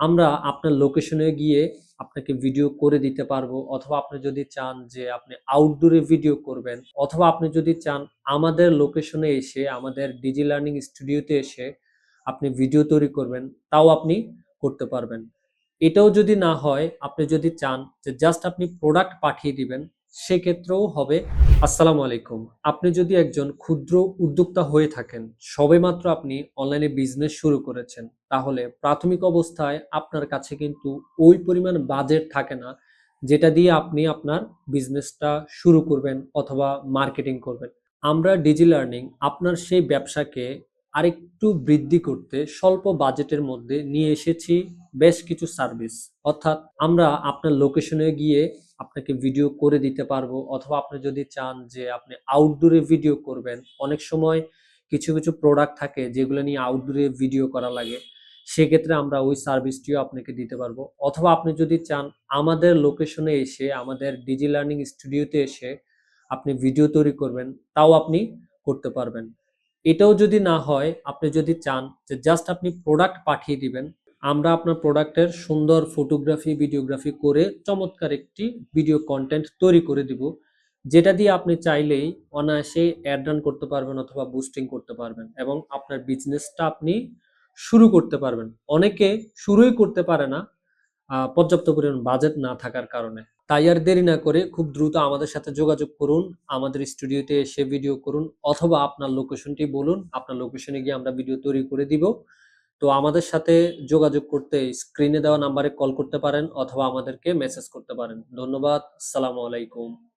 আমরা আপনার লোকেশনে গিয়ে আপনাকে ভিডিও করে দিতে পারব, অথবা আপনি যদি চান যে আপনি আউটডোরে ভিডিও করবেন, অথবা আপনি যদি চান আমাদের লোকেশনে এসে, আমাদের ডিজি লার্নিং স্টুডিওতে এসে আপনি ভিডিও তৈরি করবেন, তাও আপনি করতে পারবেন। এটাও যদি না হয়, আপনি যদি চান যে জাস্ট আপনি প্রোডাক্ট পাঠিয়ে দিবেন, সেক্ষেত্রেও হবে আসসালামু আলাইকুম। আপনি যদি একজন ক্ষুদ্র উদ্যোক্তা হয়ে থাকেন, সবেমাত্র আপনি অনলাইনে বিজনেস শুরু করেছেন, তাহলে প্রাথমিক অবস্থায় আপনার কাছে কিন্তু ওই পরিমাণ বাজেট থাকে না যেটা দিয়ে আপনি আপনার বিজনেসটা শুরু করবেন অথবা মার্কেটিং করবেন। আমরা ডিজি লার্নিং, আপনার সেই ব্যবসাকে আরেকটু বৃদ্ধি করতে স্বল্প বাজেটের মধ্যে নিয়ে এসেছি বেশ কিছু সার্ভিস। অর্থাৎ আমরা আপনার লোকেশনে গিয়ে আপনাকে ভিডিও করে দিতে পারব, অথবা আপনি যদি চান যে আপনি আউটডোরে ভিডিও করবেন, অনেক সময় কিছু কিছু প্রোডাক্ট থাকে যেগুলো নিয়ে আউটডোরে ভিডিও করা লাগে, সেক্ষেত্রে আমরা ওই সার্ভিসটিও আপনাকে দিতে পারব। অথবা আপনি যদি চান আমাদের লোকেশনে এসে, আমাদের ডিজি লার্নিং স্টুডিওতে এসে আপনি ভিডিও তৈরি করবেন, তাও আপনি করতে পারবেন। এটাও যদি না হয়, আপনি যদি চান যে জাস্ট আপনি প্রোডাক্ট পাঠিয়ে দিবেন, আমরা আপনার প্রোডাক্টের সুন্দর ফটোগ্রাফি ভিডিওগ্রাফি করে চমৎকার একটি ভিডিও কন্টেন্ট তৈরি করে দিব, যেটা দিয়ে আপনি চাইলেই অনায়াসে অ্যাড রান করতে পারবেন অথবা বুস্টিং করতে পারবেন এবং আপনার বিজনেসটা আপনি শুরু করতে পারবেন। অনেকে শুরুই করতে পারে না পর্যাপ্ত পরিমাণ বাজেট না থাকার কারণে। তাই আর দেরি না করে খুব দ্রুত আমাদের সাথে যোগাযোগ করুন, আমাদের স্টুডিওতে এসে ভিডিও করুন, অথবা আপনার লোকেশনটি বলুন, আপনার লোকেশনে গিয়ে আমরা ভিডিও তৈরি করে দিব। তো আমাদের সাথে যোগাযোগ করতে স্ক্রিনে দেওয়া নাম্বারে কল করতে পারেন, অথবা আমাদেরকে মেসেজ করতে পারেন। ধন্যবাদ সালামু আলাইকুম।